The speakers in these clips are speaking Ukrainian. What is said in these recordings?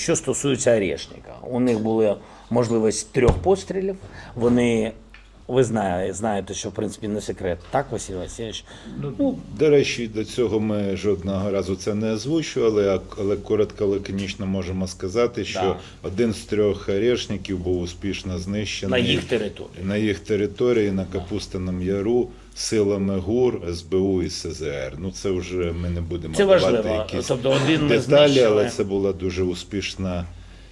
Що стосується Орешника, у них була можливість трьох пострілів. Вони, ви знаєте, знаєте, що в принципі не секрет. Так, Василь Васильович? Ну, До речі, до цього ми жодного разу це не озвучували, а- але коротко лаконічно можемо сказати, що Да. один з трьох орешників був успішно знищений на їх території. на їх території на Капустиному Яру силами ГУР, СБУ і СЗР. Ну це вже ми не будемо Це давати важливо. якісь Тобто один деталі, але це була дуже успішна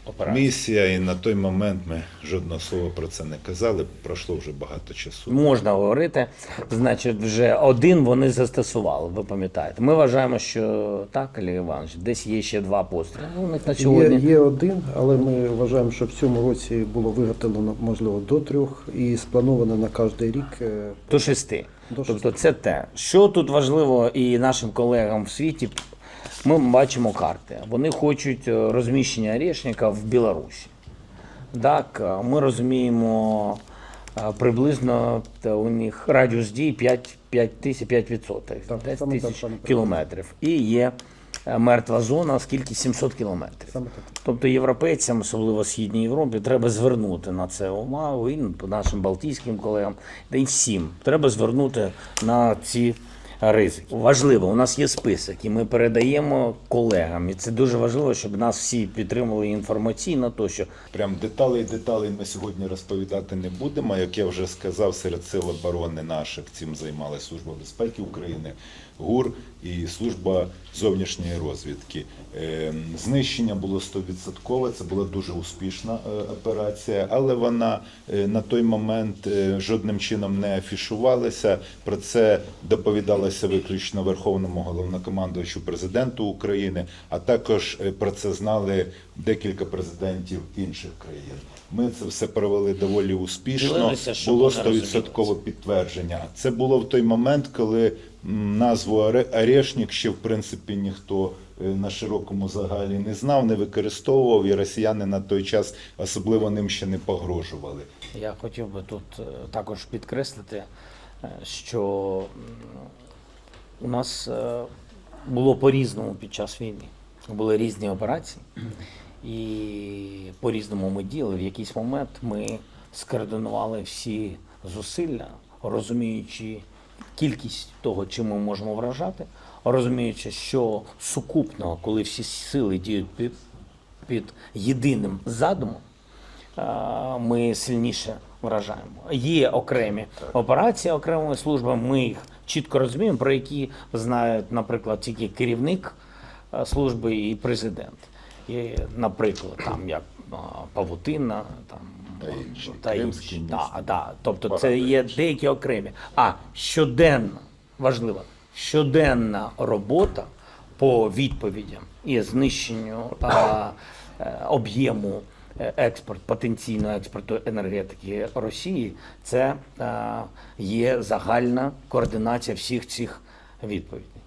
Операція. місія, і на той момент ми жодного слова про це не казали. Пройшло вже багато часу. Можна говорити, значить, вже один вони застосували, ви пам'ятаєте. Ми вважаємо, що так, Олег Іванович, десь є ще два постріли. У них на Є, сьогодні. є один, але ми вважаємо, що в цьому році було виготовлено можливо до трьох і сплановано на кожний рік. е, До шести. До тобто це те. Що тут важливо і нашим колегам в світі, ми бачимо карти. Вони хочуть е, розміщення Орешника в Білорусі. Так, е, ми розуміємо е, приблизно у них радіус дії 5, 5 тисяч 5 відсотків, 10 тисяч кілометрів. І є мертва зона, скільки 700 кілометрів. Тобто європейцям, особливо в Східній Європі, треба звернути на це увагу і нашим балтійським колегам, й всім. Треба звернути на ці ризики. Важливо, у нас є список, і ми передаємо колегам. І це дуже важливо, щоб нас всі підтримували інформаційно, тощо. Прям деталей деталей ми сьогодні розповідати не будемо. Як я вже сказав, серед сил оборони наших цим займалася Служба безпеки України, ГУР і служба зовнішньої розвідки. Е, Знищення було 100%, це була дуже успішна е, операція, але вона е, на той момент е, жодним чином не афішувалася. Про це доповідалося виключно Верховному головнокомандувачу президенту України, а також е, про це знали декілька президентів інших країн. Ми це все провели доволі успішно. Ділилися, що Було 100% підтвердження. Це було в той момент, коли назву «Оре- Орешник ще в принципі ніхто е, на широкому загалі не знав, не використовував, і росіяни на той час особливо ним ще не погрожували. Я хотів би тут е, також підкреслити, що у нас е, було по-різному під час війни. Були різні операції, і по-різному ми діяли. В якийсь момент ми скоординували всі зусилля, розуміючи кількість того, чим ми можемо вражати, розуміючи, що сукупно, коли всі сили діють під, під єдиним задумом, ми сильніше вражаємо. Є окремі операції окремої служби, ми їх чітко розуміємо, про які знають, наприклад, тільки керівник служби і президент. І, наприклад, там як павутина, там Та інші, та інші. Да, да. Тобто Багато це є деякі окремі. А щоденна, важливо, щоденна робота по відповідям і знищенню е, об'єму е, експорт, потенційного експорту енергетики Росії, це е, є загальна координація всіх цих відповідей.